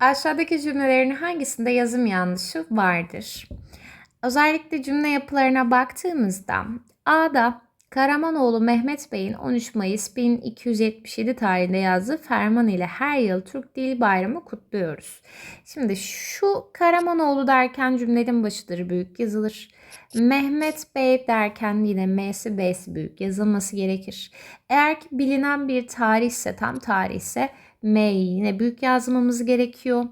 Aşağıdaki cümlelerin hangisinde yazım yanlışı vardır? Özellikle cümle yapılarına baktığımızda A'da Karamanoğlu Mehmet Bey'in 13 Mayıs 1277 tarihinde yazdığı ferman ile her yıl Türk Dil Bayramı kutluyoruz. Şimdi şu Karamanoğlu derken cümlenin başıdır büyük yazılır. Mehmet Bey derken yine M'si B'si büyük yazılması gerekir. Eğer ki bilinen bir tarihse tam tarihse M'yi yine büyük yazmamız gerekiyor.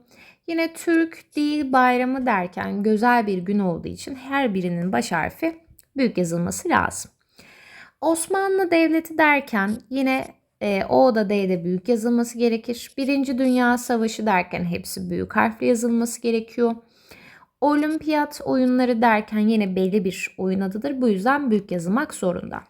Yine Türk Dil Bayramı derken güzel bir gün olduğu için her birinin baş harfi büyük yazılması lazım. Osmanlı Devleti derken yine e, O da D'de büyük yazılması gerekir. Birinci Dünya Savaşı derken hepsi büyük harfle yazılması gerekiyor. Olimpiyat oyunları derken yine belli bir oyun adıdır. Bu yüzden büyük yazılmak zorunda.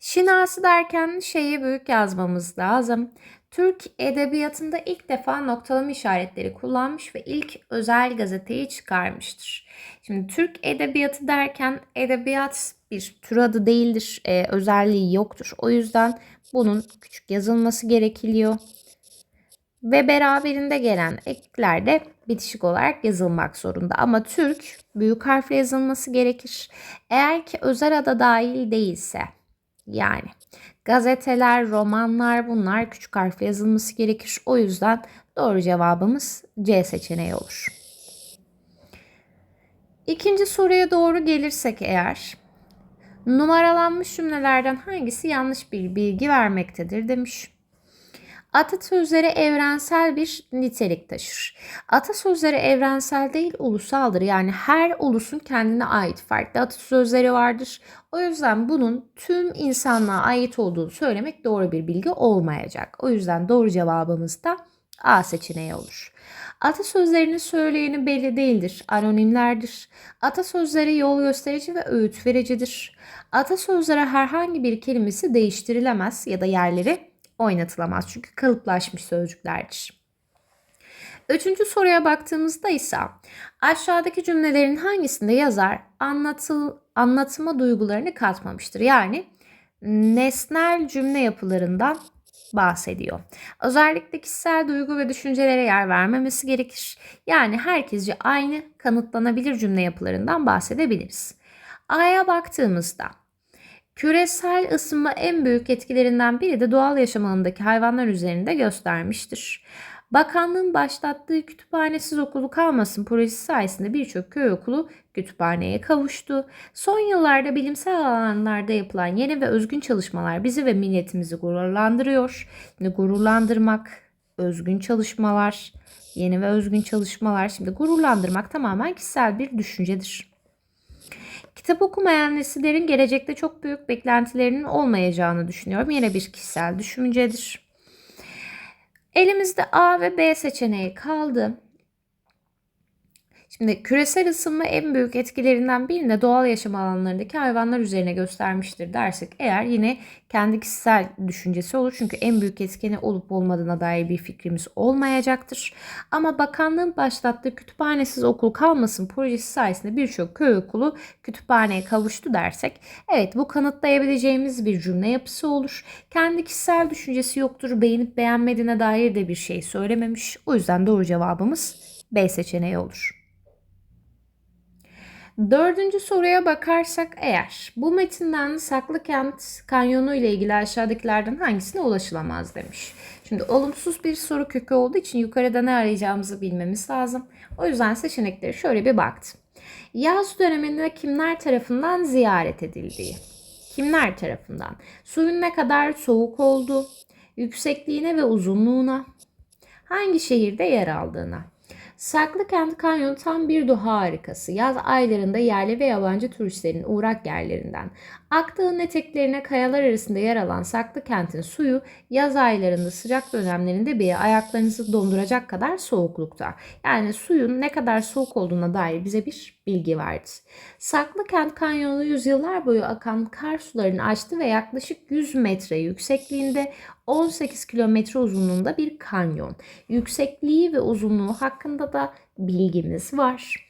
Şinasi derken şeyi büyük yazmamız lazım. Türk edebiyatında ilk defa noktalama işaretleri kullanmış ve ilk özel gazeteyi çıkarmıştır. Şimdi Türk edebiyatı derken edebiyat bir tür adı değildir, e, özelliği yoktur. O yüzden bunun küçük yazılması gerekiliyor. Ve beraberinde gelen ekler de bitişik olarak yazılmak zorunda. Ama Türk büyük harfle yazılması gerekir. Eğer ki özel ada dahil değilse yani gazeteler, romanlar bunlar küçük harfle yazılması gerekir. O yüzden doğru cevabımız C seçeneği olur. İkinci soruya doğru gelirsek eğer numaralanmış cümlelerden hangisi yanlış bir bilgi vermektedir demiş. Atasözleri evrensel bir nitelik taşır. Atasözleri evrensel değil ulusaldır. Yani her ulusun kendine ait farklı atasözleri vardır. O yüzden bunun tüm insanlığa ait olduğunu söylemek doğru bir bilgi olmayacak. O yüzden doğru cevabımız da A seçeneği olur. Atasözlerinin söyleyeni belli değildir, anonimlerdir. Atasözleri yol gösterici ve öğüt vericidir. Atasözlere herhangi bir kelimesi değiştirilemez ya da yerleri oynatılamaz çünkü kalıplaşmış sözcüklerdir. Üçüncü soruya baktığımızda ise aşağıdaki cümlelerin hangisinde yazar anlatıl, anlatıma duygularını katmamıştır? Yani nesnel cümle yapılarından bahsediyor. Özellikle kişisel duygu ve düşüncelere yer vermemesi gerekir. Yani herkesce aynı kanıtlanabilir cümle yapılarından bahsedebiliriz. A'ya baktığımızda Küresel ısınma en büyük etkilerinden biri de doğal yaşam alanındaki hayvanlar üzerinde göstermiştir. Bakanlığın başlattığı kütüphanesiz okulu kalmasın projesi sayesinde birçok köy okulu kütüphaneye kavuştu. Son yıllarda bilimsel alanlarda yapılan yeni ve özgün çalışmalar bizi ve milletimizi gururlandırıyor. Şimdi gururlandırmak, özgün çalışmalar, yeni ve özgün çalışmalar. Şimdi gururlandırmak tamamen kişisel bir düşüncedir. Kitap okumayan nesillerin gelecekte çok büyük beklentilerinin olmayacağını düşünüyorum. Yine bir kişisel düşüncedir. Elimizde A ve B seçeneği kaldı. Şimdi küresel ısınma en büyük etkilerinden birini de doğal yaşam alanlarındaki hayvanlar üzerine göstermiştir dersek eğer yine kendi kişisel düşüncesi olur. Çünkü en büyük etkeni olup olmadığına dair bir fikrimiz olmayacaktır. Ama bakanlığın başlattığı kütüphanesiz okul kalmasın projesi sayesinde birçok köy okulu kütüphaneye kavuştu dersek evet bu kanıtlayabileceğimiz bir cümle yapısı olur. Kendi kişisel düşüncesi yoktur. Beğenip beğenmediğine dair de bir şey söylememiş. O yüzden doğru cevabımız B seçeneği olur. Dördüncü soruya bakarsak eğer bu metinden Saklıkent Kanyonu ile ilgili aşağıdakilerden hangisine ulaşılamaz demiş. Şimdi olumsuz bir soru kökü olduğu için yukarıda ne arayacağımızı bilmemiz lazım. O yüzden seçenekleri şöyle bir baktım. Yaz döneminde kimler tarafından ziyaret edildiği. Kimler tarafından? Suyun ne kadar soğuk olduğu, yüksekliğine ve uzunluğuna, hangi şehirde yer aldığına. Saklıkent Kanyonu tam bir doğa harikası. Yaz aylarında yerli ve yabancı turistlerin uğrak yerlerinden. Akdağ'ın eteklerine kayalar arasında yer alan Saklıkent'in suyu yaz aylarında sıcak dönemlerinde bile ayaklarınızı donduracak kadar soğuklukta. Yani suyun ne kadar soğuk olduğuna dair bize bir bilgi verdi. Saklıkent Kanyonu yüzyıllar boyu akan kar sularını açtı ve yaklaşık 100 metre yüksekliğinde 18 kilometre uzunluğunda bir kanyon. Yüksekliği ve uzunluğu hakkında da bilgimiz var.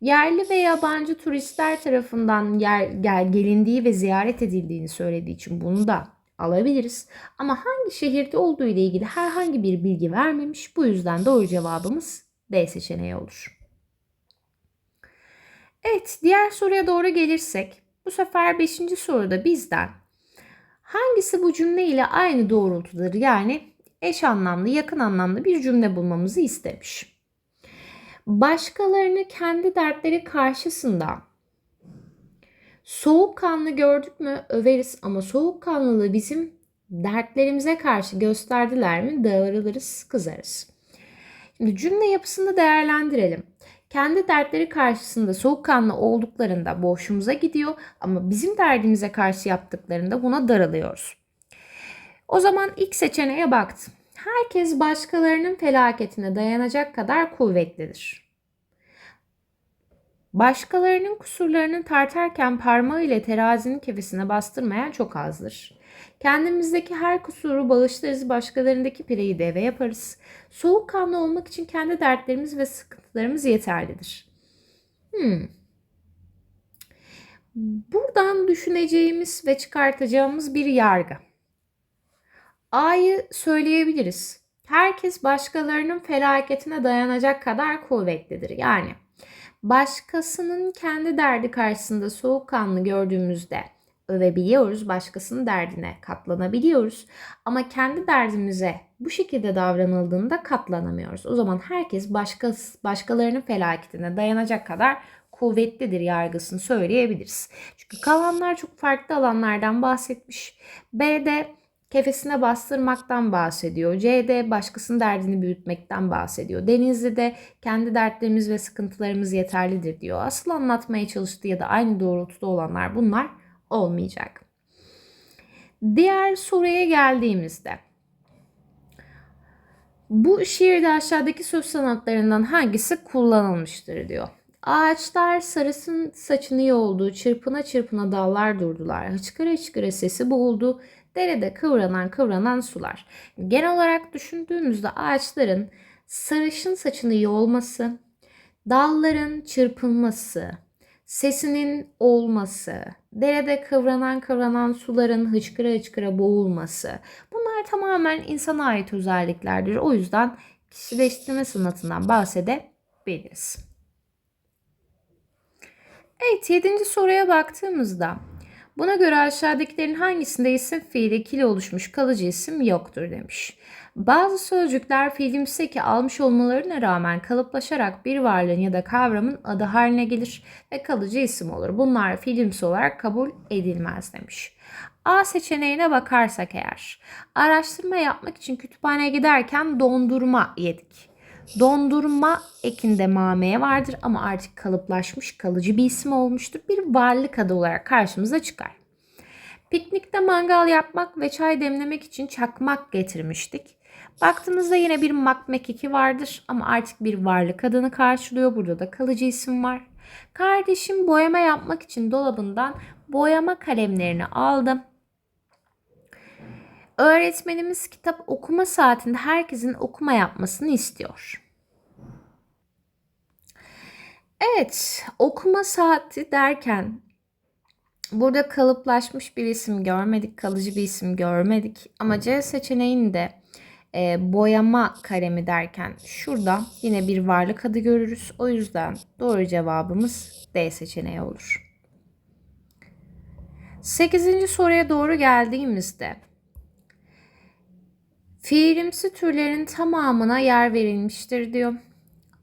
Yerli ve yabancı turistler tarafından yer, gel, gelindiği ve ziyaret edildiğini söylediği için bunu da alabiliriz. Ama hangi şehirde olduğu ile ilgili herhangi bir bilgi vermemiş. Bu yüzden doğru cevabımız D seçeneği olur. Evet, diğer soruya doğru gelirsek, bu sefer 5. soruda bizden hangisi bu cümle ile aynı doğrultudur? Yani eş anlamlı, yakın anlamlı bir cümle bulmamızı istemiş. Başkalarını kendi dertleri karşısında soğukkanlı gördük mü överiz ama soğukkanlılığı bizim dertlerimize karşı gösterdiler mi dağılırız, kızarız. Şimdi cümle yapısını değerlendirelim. Kendi dertleri karşısında soğukkanlı olduklarında boşumuza gidiyor ama bizim derdimize karşı yaptıklarında buna daralıyoruz. O zaman ilk seçeneğe baktım. Herkes başkalarının felaketine dayanacak kadar kuvvetlidir. Başkalarının kusurlarını tartarken parmağı ile terazinin kefesine bastırmayan çok azdır. Kendimizdeki her kusuru bağışlarız, başkalarındaki pireyi deve yaparız. Soğukkanlı olmak için kendi dertlerimiz ve sıkıntılarımız yeterlidir. Hmm. Buradan düşüneceğimiz ve çıkartacağımız bir yargı. A'yı söyleyebiliriz. Herkes başkalarının felaketine dayanacak kadar kuvvetlidir. Yani başkasının kendi derdi karşısında soğukkanlı gördüğümüzde övebiliyoruz, başkasının derdine katlanabiliyoruz. Ama kendi derdimize bu şekilde davranıldığında katlanamıyoruz. O zaman herkes başka, başkalarının felaketine dayanacak kadar kuvvetlidir yargısını söyleyebiliriz. Çünkü kalanlar çok farklı alanlardan bahsetmiş. B'de kefesine bastırmaktan bahsediyor. C'de başkasının derdini büyütmekten bahsediyor. Denizli'de kendi dertlerimiz ve sıkıntılarımız yeterlidir diyor. Asıl anlatmaya çalıştığı ya da aynı doğrultuda olanlar bunlar olmayacak. Diğer soruya geldiğimizde bu şiirde aşağıdaki söz sanatlarından hangisi kullanılmıştır diyor. Ağaçlar sarısın saçını yoldu, çırpına çırpına dallar durdular. Hıçkıra hıçkıra sesi boğuldu, derede kıvranan kıvranan sular. Genel olarak düşündüğümüzde ağaçların sarışın saçını yolması, dalların çırpılması, sesinin olması, derede kıvranan kıvranan suların hıçkıra hıçkıra boğulması. Bunlar tamamen insana ait özelliklerdir. O yüzden kişileştirme sanatından bahsedebiliriz. Evet, yedinci soruya baktığımızda buna göre aşağıdakilerin hangisinde isim fiil ekili oluşmuş kalıcı isim yoktur demiş. Bazı sözcükler fiilimsi eki almış olmalarına rağmen kalıplaşarak bir varlığın ya da kavramın adı haline gelir ve kalıcı isim olur. Bunlar fiilimsi olarak kabul edilmez demiş. A seçeneğine bakarsak eğer araştırma yapmak için kütüphaneye giderken dondurma yedik. Dondurma ekinde mameye vardır ama artık kalıplaşmış kalıcı bir isim olmuştur. Bir varlık adı olarak karşımıza çıkar. Piknikte mangal yapmak ve çay demlemek için çakmak getirmiştik. Baktığımızda yine bir makmekiki vardır ama artık bir varlık adını karşılıyor. Burada da kalıcı isim var. Kardeşim boyama yapmak için dolabından boyama kalemlerini aldım. Öğretmenimiz kitap okuma saatinde herkesin okuma yapmasını istiyor. Evet, okuma saati derken burada kalıplaşmış bir isim görmedik, kalıcı bir isim görmedik. Ama C seçeneğinde e, boyama kalemi derken şurada yine bir varlık adı görürüz. O yüzden doğru cevabımız D seçeneği olur. 8. soruya doğru geldiğimizde fiilimsi türlerin tamamına yer verilmiştir diyor.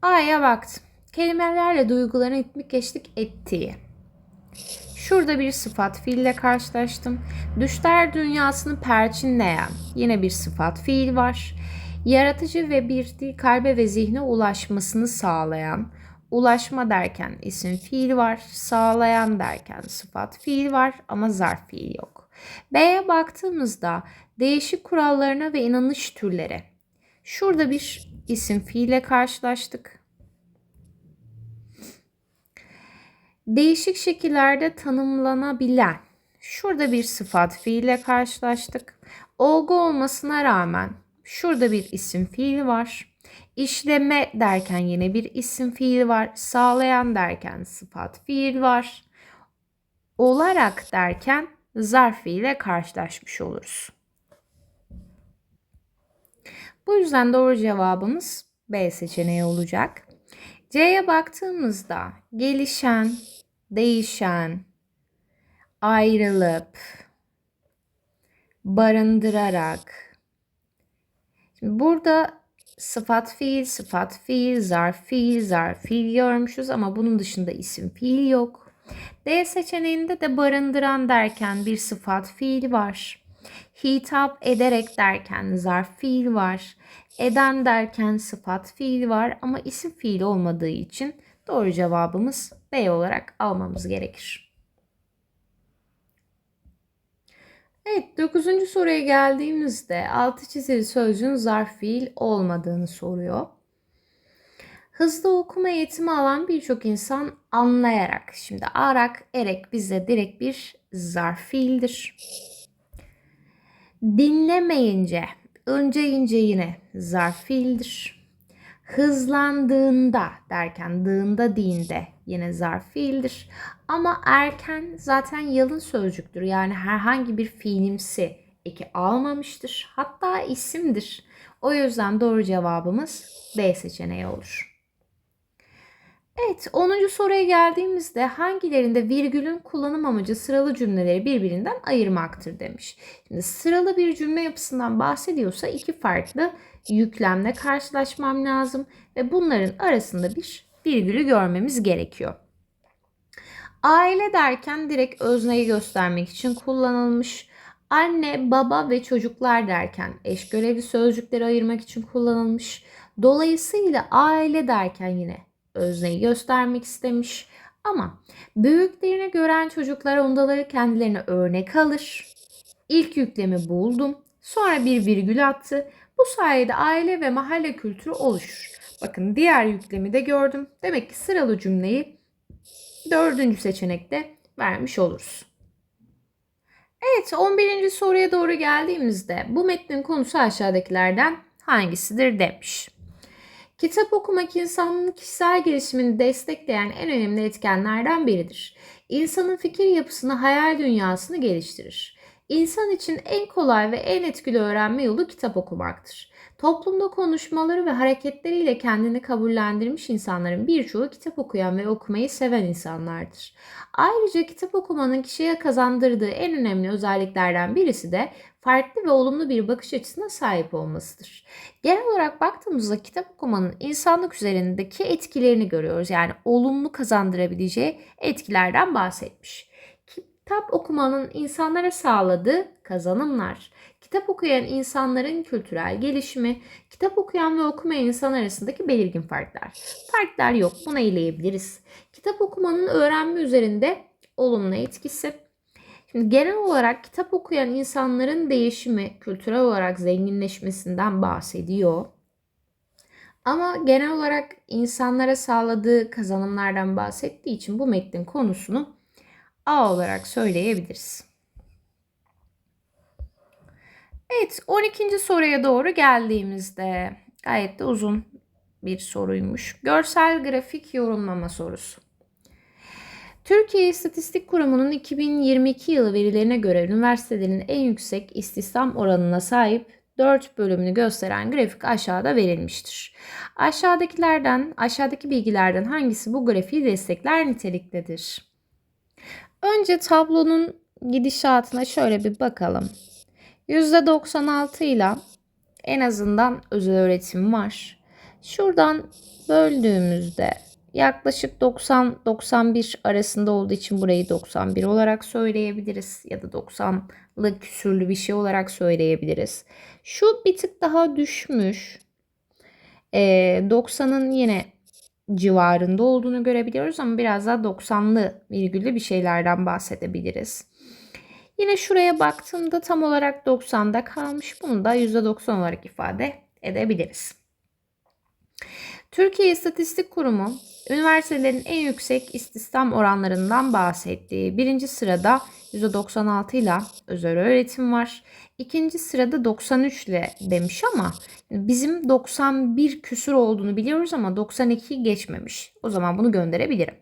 A'ya baktım. Kelimelerle duyguların itmik geçtik ettiği. Şurada bir sıfat fiille karşılaştım. Düşler dünyasını perçinleyen yine bir sıfat fiil var. Yaratıcı ve bir kalbe ve zihne ulaşmasını sağlayan, ulaşma derken isim fiil var, sağlayan derken sıfat fiil var ama zarf fiil yok. B'ye baktığımızda değişik kurallarına ve inanış türleri. Şurada bir isim fiile karşılaştık. Değişik şekillerde tanımlanabilen şurada bir sıfat fiille karşılaştık. Olgu olmasına rağmen şurada bir isim fiil var. İşleme derken yine bir isim fiil var. Sağlayan derken sıfat fiil var. Olarak derken zarf ile karşılaşmış oluruz. Bu yüzden doğru cevabımız B seçeneği olacak. C'ye baktığımızda gelişen, değişen, ayrılıp, barındırarak. Şimdi burada sıfat fiil, sıfat fiil, zarf fiil, zarf fiil görmüşüz ama bunun dışında isim fiil yok. D seçeneğinde de barındıran derken bir sıfat fiil var. Hitap ederek derken zarf fiil var. Eden derken sıfat fiil var ama isim fiil olmadığı için doğru cevabımız B olarak almamız gerekir. Evet, dokuzuncu soruya geldiğimizde altı çizili sözcüğün zarf fiil olmadığını soruyor. Hızlı okuma eğitimi alan birçok insan anlayarak, şimdi arak, erek bize direkt bir zarf fiildir. Dinlemeyince, önce ince yine zarf fiildir. Hızlandığında derken dığında dinde yine zarf fiildir. Ama erken zaten yalın sözcüktür. Yani herhangi bir fiilimsi eki almamıştır. Hatta isimdir. O yüzden doğru cevabımız B seçeneği olur. Evet 10. soruya geldiğimizde hangilerinde virgülün kullanım amacı sıralı cümleleri birbirinden ayırmaktır demiş. Şimdi sıralı bir cümle yapısından bahsediyorsa iki farklı yüklemle karşılaşmam lazım ve bunların arasında bir virgülü görmemiz gerekiyor. Aile derken direkt özneyi göstermek için kullanılmış. Anne, baba ve çocuklar derken eş görevli sözcükleri ayırmak için kullanılmış. Dolayısıyla aile derken yine özneyi göstermek istemiş. Ama büyüklerini gören çocuklar ondaları kendilerine örnek alır. İlk yüklemi buldum. Sonra bir virgül attı. Bu sayede aile ve mahalle kültürü oluşur. Bakın diğer yüklemi de gördüm. Demek ki sıralı cümleyi dördüncü seçenekte vermiş oluruz. Evet 11. soruya doğru geldiğimizde bu metnin konusu aşağıdakilerden hangisidir demiş. Kitap okumak insanın kişisel gelişimini destekleyen en önemli etkenlerden biridir. İnsanın fikir yapısını, hayal dünyasını geliştirir. İnsan için en kolay ve en etkili öğrenme yolu kitap okumaktır. Toplumda konuşmaları ve hareketleriyle kendini kabullendirmiş insanların birçoğu kitap okuyan ve okumayı seven insanlardır. Ayrıca kitap okumanın kişiye kazandırdığı en önemli özelliklerden birisi de farklı ve olumlu bir bakış açısına sahip olmasıdır. Genel olarak baktığımızda kitap okumanın insanlık üzerindeki etkilerini görüyoruz. Yani olumlu kazandırabileceği etkilerden bahsetmiş. Kitap okumanın insanlara sağladığı kazanımlar, kitap okuyan insanların kültürel gelişimi, kitap okuyan ve okumayan insan arasındaki belirgin farklar. Farklar yok, bunu eleyebiliriz. Kitap okumanın öğrenme üzerinde olumlu etkisi. Şimdi genel olarak kitap okuyan insanların değişimi, kültürel olarak zenginleşmesinden bahsediyor. Ama genel olarak insanlara sağladığı kazanımlardan bahsettiği için bu metnin konusunu A olarak söyleyebiliriz. Evet 12. soruya doğru geldiğimizde gayet de uzun bir soruymuş. Görsel grafik yorumlama sorusu. Türkiye İstatistik Kurumu'nun 2022 yılı verilerine göre üniversitelerin en yüksek istihdam oranına sahip 4 bölümünü gösteren grafik aşağıda verilmiştir. Aşağıdakilerden, aşağıdaki bilgilerden hangisi bu grafiği destekler niteliktedir? Önce tablonun gidişatına şöyle bir bakalım. %96 ile en azından özel öğretim var. Şuradan böldüğümüzde yaklaşık 90-91 arasında olduğu için burayı 91 olarak söyleyebiliriz. Ya da 90'lı küsürlü bir şey olarak söyleyebiliriz. Şu bir tık daha düşmüş. Ee, 90'ın yine civarında olduğunu görebiliyoruz ama biraz daha 90'lı virgüllü bir şeylerden bahsedebiliriz. Yine şuraya baktığımda tam olarak 90'da kalmış. Bunu da %90 olarak ifade edebiliriz. Türkiye İstatistik Kurumu üniversitelerin en yüksek istihdam oranlarından bahsettiği birinci sırada %96 ile özel öğretim var. İkinci sırada 93 ile demiş ama bizim 91 küsur olduğunu biliyoruz ama 92 geçmemiş. O zaman bunu gönderebilirim.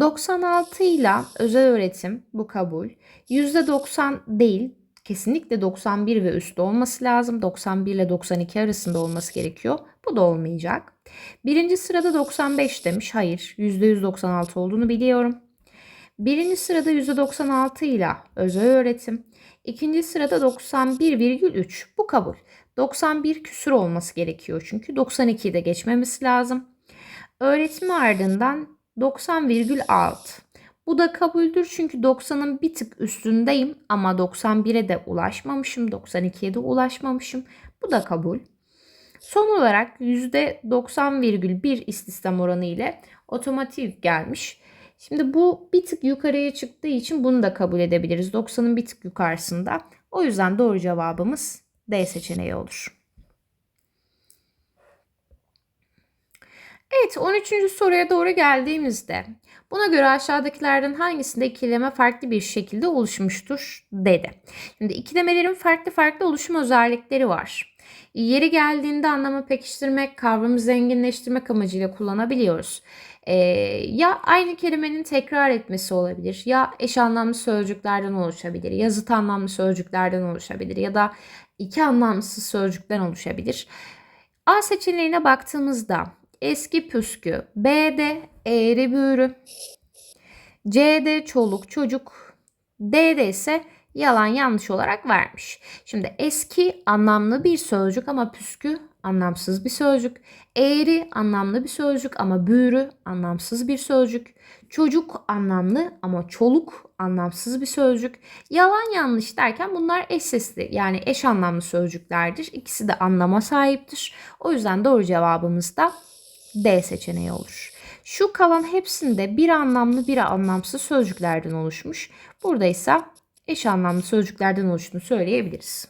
96 ile özel öğretim bu kabul. %90 değil kesinlikle 91 ve üstü olması lazım. 91 ile 92 arasında olması gerekiyor. Bu da olmayacak. Birinci sırada 95 demiş. Hayır %196 olduğunu biliyorum. Birinci sırada %96 ile özel öğretim. İkinci sırada 91,3 bu kabul. 91 küsür olması gerekiyor çünkü 92'yi de geçmemesi lazım. Öğretimi ardından 90,6. Bu da kabuldür çünkü 90'ın bir tık üstündeyim ama 91'e de ulaşmamışım, 92'ye de ulaşmamışım. Bu da kabul. Son olarak %90,1 istihdam oranı ile otomotiv gelmiş. Şimdi bu bir tık yukarıya çıktığı için bunu da kabul edebiliriz. 90'ın bir tık yukarısında. O yüzden doğru cevabımız D seçeneği olur. Evet 13. soruya doğru geldiğimizde buna göre aşağıdakilerden hangisinde ikileme farklı bir şekilde oluşmuştur dedi. Şimdi ikilemelerin farklı farklı oluşum özellikleri var. Yeri geldiğinde anlamı pekiştirmek, kavramı zenginleştirmek amacıyla kullanabiliyoruz. Ee, ya aynı kelimenin tekrar etmesi olabilir ya eş anlamlı sözcüklerden oluşabilir ya zıt anlamlı sözcüklerden oluşabilir ya da iki anlamsız sözcükten oluşabilir. A seçeneğine baktığımızda eski püskü, B'de eğri büğrü, C'de çoluk çocuk, D'de ise yalan yanlış olarak vermiş. Şimdi eski anlamlı bir sözcük ama püskü anlamsız bir sözcük. Eğri anlamlı bir sözcük ama büğrü anlamsız bir sözcük. Çocuk anlamlı ama çoluk anlamsız bir sözcük. Yalan yanlış derken bunlar eş sesli yani eş anlamlı sözcüklerdir. İkisi de anlama sahiptir. O yüzden doğru cevabımız da D seçeneği olur. Şu kalan hepsinde bir anlamlı bir anlamsız sözcüklerden oluşmuş. Burada ise eş anlamlı sözcüklerden oluştuğunu söyleyebiliriz.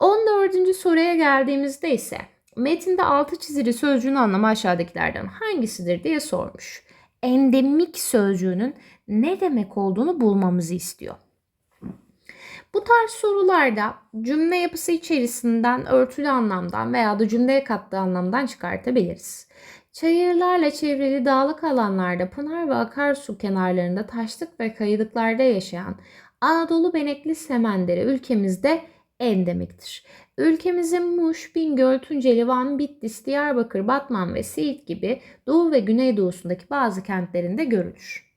14. soruya geldiğimizde ise metinde altı çizili sözcüğün anlamı aşağıdakilerden hangisidir diye sormuş. Endemik sözcüğünün ne demek olduğunu bulmamızı istiyor. Bu tarz sorularda cümle yapısı içerisinden örtülü anlamdan veya da cümleye kattığı anlamdan çıkartabiliriz. Çayırlarla çevrili dağlık alanlarda pınar ve akarsu kenarlarında taşlık ve kayılıklarda yaşayan Anadolu benekli semenderi ülkemizde endemiktir. Ülkemizin Muş, Bingöl, Tunceli, Van, Bitlis, Diyarbakır, Batman ve Siirt gibi doğu ve güneydoğusundaki bazı kentlerinde görülür.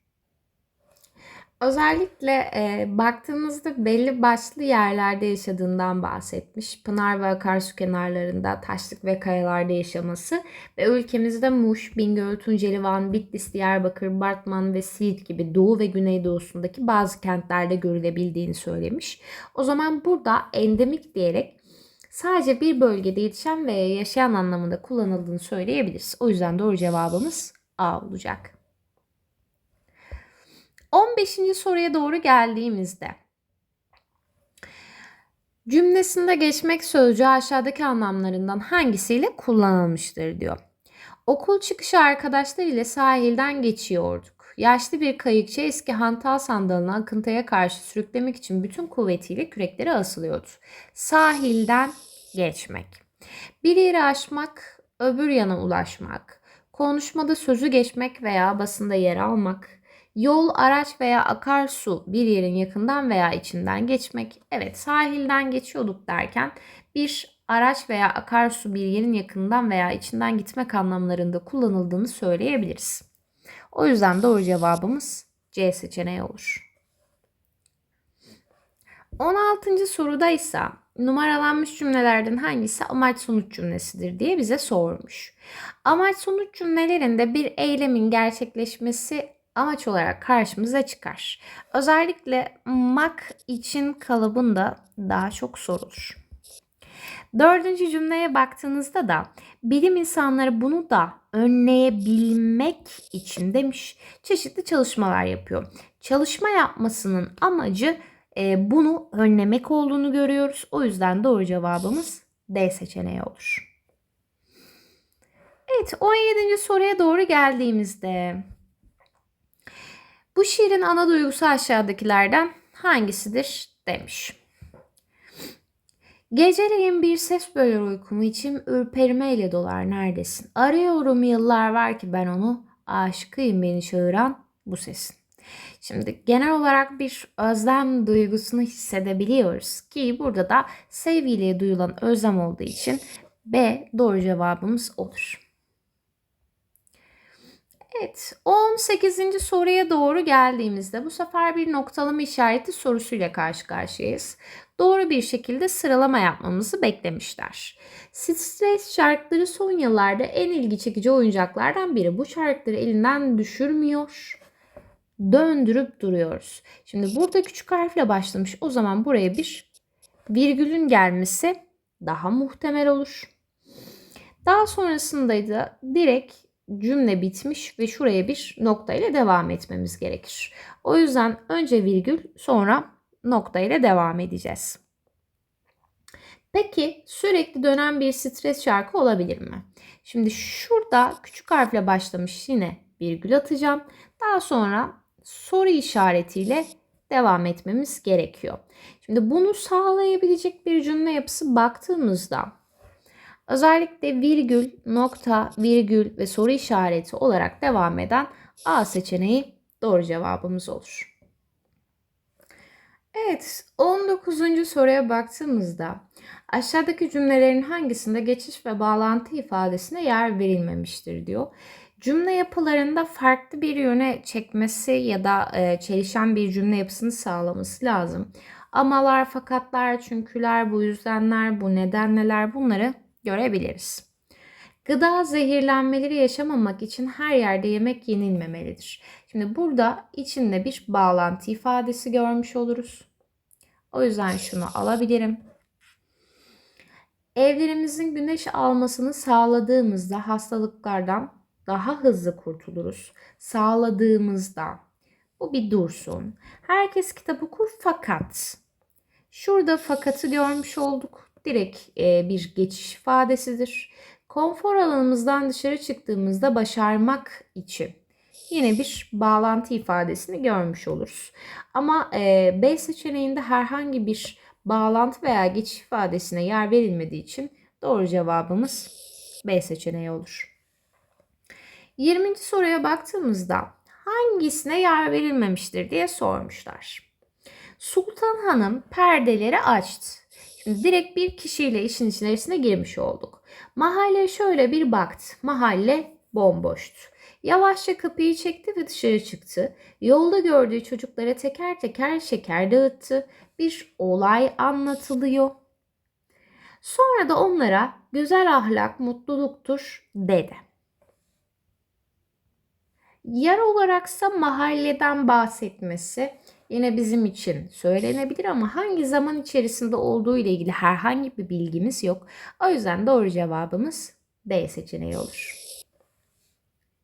Özellikle e, baktığımızda belli başlı yerlerde yaşadığından bahsetmiş. Pınar ve akarsu kenarlarında taşlık ve kayalarda yaşaması ve ülkemizde Muş, Bingöl, Tunceli, Van, Bitlis, Diyarbakır, Bartman ve Siirt gibi doğu ve güneydoğusundaki bazı kentlerde görülebildiğini söylemiş. O zaman burada endemik diyerek sadece bir bölgede yetişen veya yaşayan anlamında kullanıldığını söyleyebiliriz. O yüzden doğru cevabımız A olacak. 15. soruya doğru geldiğimizde cümlesinde geçmek sözcüğü aşağıdaki anlamlarından hangisiyle kullanılmıştır diyor. Okul çıkışı arkadaşlar ile sahilden geçiyorduk. Yaşlı bir kayıkçı eski hantal sandalını akıntıya karşı sürüklemek için bütün kuvvetiyle küreklere asılıyordu. Sahilden geçmek. Bir yeri aşmak, öbür yana ulaşmak. Konuşmada sözü geçmek veya basında yer almak. Yol, araç veya akarsu bir yerin yakından veya içinden geçmek. Evet sahilden geçiyorduk derken bir araç veya akarsu bir yerin yakından veya içinden gitmek anlamlarında kullanıldığını söyleyebiliriz. O yüzden doğru cevabımız C seçeneği olur. 16. soruda ise numaralanmış cümlelerden hangisi amaç sonuç cümlesidir diye bize sormuş. Amaç sonuç cümlelerinde bir eylemin gerçekleşmesi amaç olarak karşımıza çıkar. Özellikle mak için kalıbında daha çok sorulur. Dördüncü cümleye baktığınızda da bilim insanları bunu da önleyebilmek için demiş çeşitli çalışmalar yapıyor. Çalışma yapmasının amacı e, bunu önlemek olduğunu görüyoruz. O yüzden doğru cevabımız D seçeneği olur. Evet 17. soruya doğru geldiğimizde bu şiirin ana duygusu aşağıdakilerden hangisidir demiş. Geceleyin bir ses böler uykumu içim ürpermeyle dolar neredesin? Arıyorum yıllar var ki ben onu aşkıyım beni çağıran bu sesin. Şimdi genel olarak bir özlem duygusunu hissedebiliyoruz ki burada da sevgiliye duyulan özlem olduğu için B doğru cevabımız olur. Evet, 18. soruya doğru geldiğimizde bu sefer bir noktalama işareti sorusuyla karşı karşıyayız. Doğru bir şekilde sıralama yapmamızı beklemişler. Stres şarkıları son yıllarda en ilgi çekici oyuncaklardan biri. Bu şarkıları elinden düşürmüyor, döndürüp duruyoruz. Şimdi burada küçük harfle başlamış. O zaman buraya bir virgülün gelmesi daha muhtemel olur. Daha sonrasında da direkt cümle bitmiş ve şuraya bir nokta ile devam etmemiz gerekir. O yüzden önce virgül sonra nokta ile devam edeceğiz. Peki sürekli dönen bir stres şarkı olabilir mi? Şimdi şurada küçük harfle başlamış yine virgül atacağım. Daha sonra soru işaretiyle devam etmemiz gerekiyor. Şimdi bunu sağlayabilecek bir cümle yapısı baktığımızda özellikle virgül, nokta, virgül ve soru işareti olarak devam eden A seçeneği doğru cevabımız olur. Evet, 19. soruya baktığımızda aşağıdaki cümlelerin hangisinde geçiş ve bağlantı ifadesine yer verilmemiştir diyor. Cümle yapılarında farklı bir yöne çekmesi ya da e, çelişen bir cümle yapısını sağlaması lazım. Amalar, fakatlar, çünküler, bu yüzdenler, bu nedenler bunları görebiliriz. Gıda zehirlenmeleri yaşamamak için her yerde yemek yenilmemelidir. Şimdi burada içinde bir bağlantı ifadesi görmüş oluruz. O yüzden şunu alabilirim. Evlerimizin güneş almasını sağladığımızda hastalıklardan daha hızlı kurtuluruz. Sağladığımızda. Bu bir dursun. Herkes kitap okur fakat. Şurada fakatı görmüş olduk. Direkt e, bir geçiş ifadesidir. Konfor alanımızdan dışarı çıktığımızda başarmak için yine bir bağlantı ifadesini görmüş oluruz. Ama e, B seçeneğinde herhangi bir bağlantı veya geçiş ifadesine yer verilmediği için doğru cevabımız B seçeneği olur. 20. soruya baktığımızda hangisine yer verilmemiştir diye sormuşlar. Sultan Hanım perdeleri açtı. Direkt bir kişiyle işin içerisine girmiş olduk. Mahalle şöyle bir baktı. Mahalle bomboştu. Yavaşça kapıyı çekti ve dışarı çıktı. Yolda gördüğü çocuklara teker teker şeker dağıttı. Bir olay anlatılıyor. Sonra da onlara güzel ahlak mutluluktur dedi. Yer olaraksa mahalleden bahsetmesi yine bizim için söylenebilir ama hangi zaman içerisinde olduğu ile ilgili herhangi bir bilgimiz yok. O yüzden doğru cevabımız D seçeneği olur.